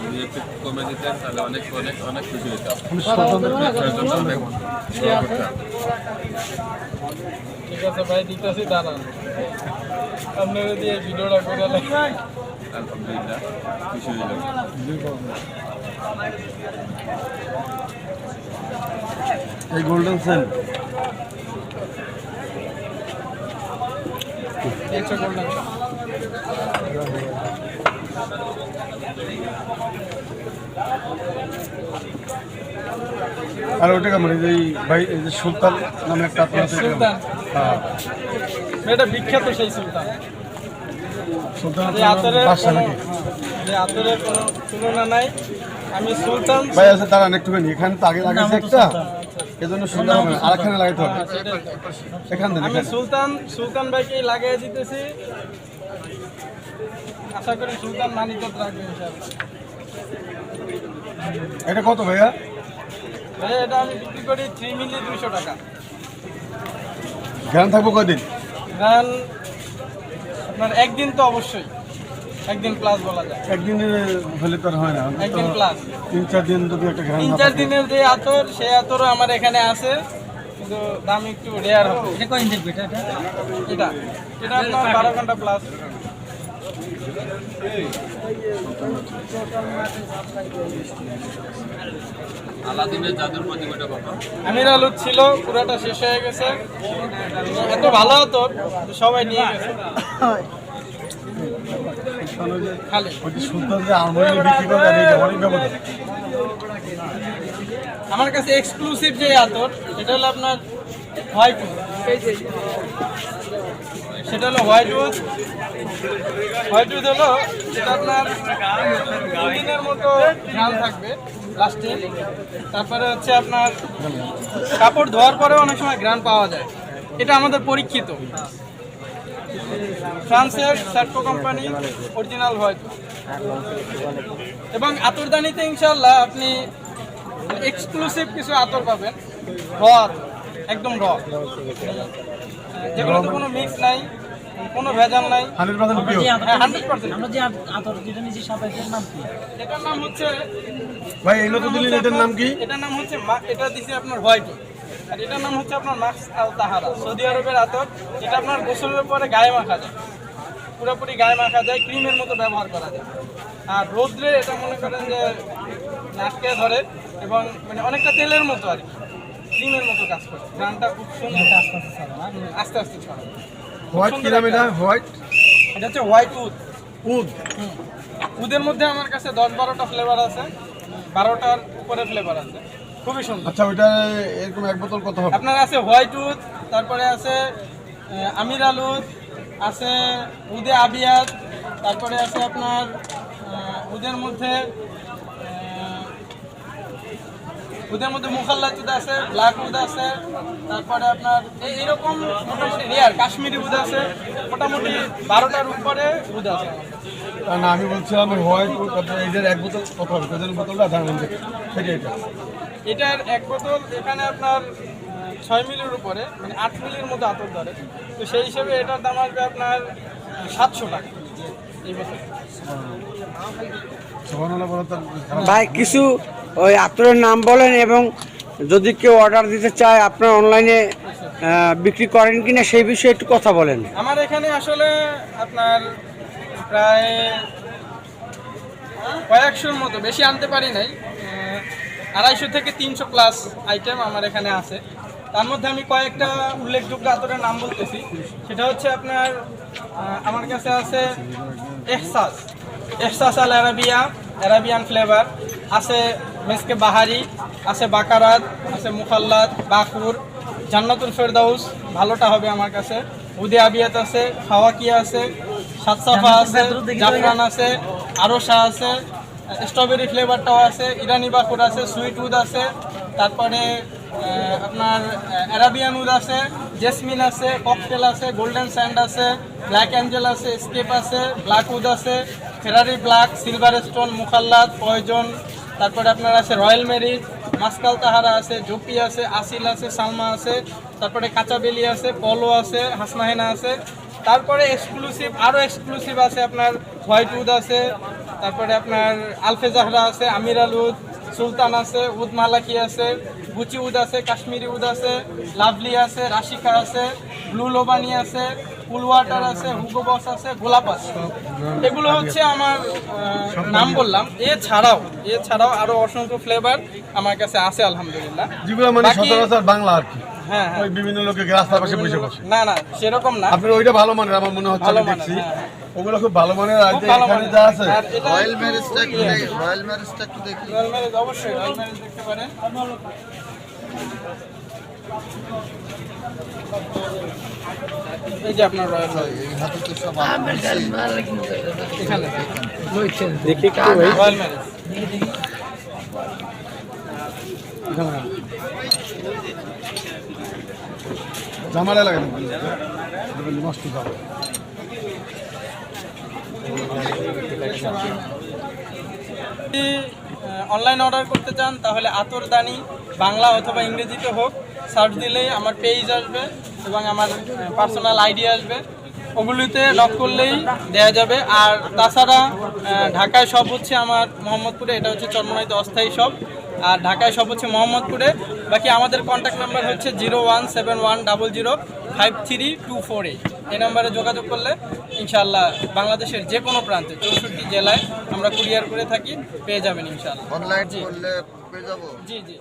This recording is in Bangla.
যদি একটু কমে দিতেন তাহলে অনেক অনেক অনেক খুশি হতাম ঠিক জন্য অনেক দোয়া করতাম। আছে ভাই দিতেছি দাঁড়ান আপনারা দিয়ে ভিডিওটা করে লেখান আলহামদুলিল্লাহ খুশি হইলাম এই গোল্ডেন করলাম আর ওটা কেমন? এই যে ভাই এই যে সুলতান নামে একটা আপনার সুলতান। হ্যাঁ। এটা বিখ্যাত সেই সুলতান। সুলতান আতরের কোনো তুলনা নাই। আমি সুলতান ভাই আছে দাঁড়ান একটুখানি। এখানে তো আগে লাগাইছে একটা। এজন্য সুন্দর হবে না। আরেকখানে লাগাইতে হবে। হ্যাঁ, এখান থেকে আমি সুলতান সুলতান ভাইকে লাগিয়ে দিতেছি। আশা করি সুলতান মানিক রাখবে এটা কত ভাইয়া? ভাই এটা আমি বিক্রি করি থ্রি মিলি দুইশো টাকা। জ্ঞান থাকব কদিন গান আপনার একদিন তো অবশ্যই। একদিন প্লাস বলা যায়। একদিনে হলে তো হয় না। একদিন প্লাস তিন চার দিন যদি একটা ঘ্রাণ তিন চার দিনের যে আতর সেই আতরও আমার এখানে আছে। কিন্তু দাম একটু রেয়ার হবে। এটা কয় ইঞ্চের এটা? এটা। এটা আপনার বারো ঘণ্টা প্লাস আলাদিনের জাদুর প্রতিমাটা কত? আমির আলু ছিল পুরোটা শেষ হয়ে গেছে। এত ভালো আতর সবাই নিয়ে গেছে। আমার কাছে এক্সক্লুসিভ যে আতর, সেটা হলো আপনার হোয়াইট সেটা হলো হোয়াইট উড হোয়াইট উড হলো, সেটা আপনার দুদিনের মতো ঘ্রাণ থাকবে লাস্টে তারপরে হচ্ছে আপনার কাপড় ধোয়ার পরেও অনেক সময় ঘ্রাণ পাওয়া যায়। এটা আমাদের পরীক্ষিত। ফ্রান্সের স্যাটকো কোম্পানি অরিজিনাল হোয়াইট। এবং আতরদানিতে ইনশাল্লাহ আপনি এক্সক্লুসিভ কিছু আতর পাবেন। র একদম র। যেগুলোতে কোনো মিক্স নাই কোনো ভেজাল নাই। হান্ড্রেড পার্সেন্ট হ্যাঁ হান্ড্রেড পার্সেন্ট। আমরা যে আতর যেটা নিয়েছি সাপেক্ষের নাম কি? এটার নাম হচ্ছে ভাই এই নতুন দিলেন এটার নাম কি? এটার নাম হচ্ছে মা- এটা দিছে আপনার হোয়াইট। আর এটার নাম হচ্ছে আপনার মাক্স আল তাহারা সৌদি আরবের আতর এটা আপনার গোসলের পরে গায়ে মাখা যায়। পুরোপুরি গায়ে মাখা যায় ক্রিমের মতো ব্যবহার করা যায়। আর রোদ্রে এটা মনে করেন যে নাটকে ধরে এবং মানে অনেকটা তেলের মতো আর কি ক্রিমের মতো কাজ করে। গানটা খুব সুন্দর। আস্তে আস্তে ছড়ায়, আস্তে আস্তে ছড়ায়। হোয়াইট এটা? হোয়াইট এটা হচ্ছে হোয়াইট উড উদ উদের মধ্যে আমার কাছে দশ বারোটা ফ্লেভার আছে বারোটার উপরে ফ্লেভার আছে। খুবই সুন্দর। আচ্ছা ওইটা এরকম এক বোতল কত হবে? আপনার আছে হোয়াইট উড তারপরে আছে আমির আলুদ আছে উদে আবিয়াত তারপরে আছে আপনার উদের মধ্যে উদের মধ্যে মুখাল্লা উদ আছে ব্ল্যাক উদ আছে তারপরে আপনার এই এরকম মোটামুটি রেয়ার কাশ্মীরি উদ আছে মোটামুটি বারোটার উপরে উদ আছে। না আমি বলছিলাম হোয়াইট আপনার এইটার এক বোতল কত হবে? বোতলটা? আধা ঘণ্টা সেটা এটা। এটার এক বোতল এখানে আপনার ছয় মিলির উপরে মানে আট মিলির মতো আতর ধরে। তো সেই হিসেবে এটার দাম আসবে আপনার সাতশো টাকা এই খারাপ ভাই কিছু ওই আতরের নাম বলেন এবং যদি কেউ অর্ডার দিতে চায় আপনার অনলাইনে বিক্রি করেন কিনা সেই বিষয়ে একটু কথা বলেন। আমার এখানে আসলে আপনার প্রায় কয়েকশোর মতো বেশি আনতে পারি নাই। আড়াইশো থেকে তিনশো প্লাস আইটেম আমার এখানে আছে। তার মধ্যে আমি কয়েকটা উল্লেখযোগ্য আতরের নাম বলতেছি। সেটা হচ্ছে আপনার আমার কাছে আছে এহসাস। এহসাস আল অ্যারাবিয়া অ্যারাবিয়ান ফ্লেভার আছে মেসকে বাহারি আছে বাকারাত আছে মুখাল্লাদ বাকুর জান্নাতুল ফেরদাউস ভালোটা হবে আমার কাছে। উদে আবিয়াত আছে হাওয়াকিয়া আছে সাতসাফা আছে জাফরান আছে আরশা আছে স্ট্রবেরি ফ্লেভারটাও আছে, ইরানি বাকুর আছে, সুইট উড আছে, তারপরে আপনার অ্যারাবিয়ান উড আছে, জেসমিন আছে, ককটেল আছে, গোল্ডেন স্যান্ড আছে, ব্ল্যাক অ্যাঞ্জেল আছে, স্কেপ আছে, ব্ল্যাক উড আছে, ফেরারি ব্ল্যাক, সিলভার স্টোন, মুখাল্লাদ, পয়জন, তারপরে আপনার আছে রয়্যাল মেরি, মাসকাল তাহারা আছে জপি আছে, আসিল আছে, সালমা আছে, তারপরে কাঁচা বেলি আছে, পলো আছে, হাসনাহেনা আছে, তারপরে এক্সক্লুসিভ আরও এক্সক্লুসিভ আছে আপনার হোয়াইট উড আছে তারপরে আপনার আলফে জাহরা আছে আমির আল উদ সুলতান আছে উদ মালাকি আছে গুচি উদ আছে কাশ্মীরি উদ আছে লাভলি আছে রাশিকা আছে ব্লু লোবানি আছে কুল ওয়াটার আছে হুগো বস আছে গোলাপ আছে। এগুলো হচ্ছে আমার নাম বললাম। এছাড়াও এছাড়াও আরও অসংখ্য ফ্লেভার আমার কাছে আছে আলহামদুলিল্লাহ। বাংলা আর কি। ওই বিভিন্ন লোকে রাস্তার পাশে বসে বসে। না না সেরকম না। আপনার ওইটা ভালো মানের আমার মনে হচ্ছে আমি দেখছি। হ্যাঁ, হ্যাঁ। ওগুলো খুব ভালো মানের আর এখানে যা আছে। রয়্যাল ম্যারেজটা একটু দেখি রয়্যাল ম্যারেজটা একটু দেখি। রয়্যাল ম্যারেজ অবশ্যই রয়্যাল ম্যারেজ দেখতে পারেন। এই যে আপনার রয়্যাল ম্যারেজ এই হাতে তো সব আছে। এখানে দেখি। একটু রয়্যাল ম্যারেজ জামালা লাগে যদি অনলাইন অর্ডার করতে চান, তাহলে আতরদানি বাংলা অথবা ইংরেজিতে হোক সার্চ দিলেই আমার পেজ আসবে এবং আমার পার্সোনাল আইডি আসবে। ওগুলিতে লক করলেই দেয়া যাবে। আর তাছাড়া ঢাকায় সব হচ্ছে আমার মোহাম্মদপুরে, এটা হচ্ছে চন্মনাইতে অস্থায়ী সব। আর ঢাকায় সব হচ্ছে মোহাম্মদপুরে। বাকি আমাদের কন্ট্যাক্ট নাম্বার হচ্ছে zero one seven one double zero five three two four eight. এই নাম্বারে যোগাযোগ করলে ইনশাআল্লাহ বাংলাদেশের যে কোনো প্রান্তে চৌষট্টি জেলায় আমরা কুরিয়ার করে থাকি পেয়ে যাবেন ইনশাআল্লাহ। অনলাইন যাব? জি জি।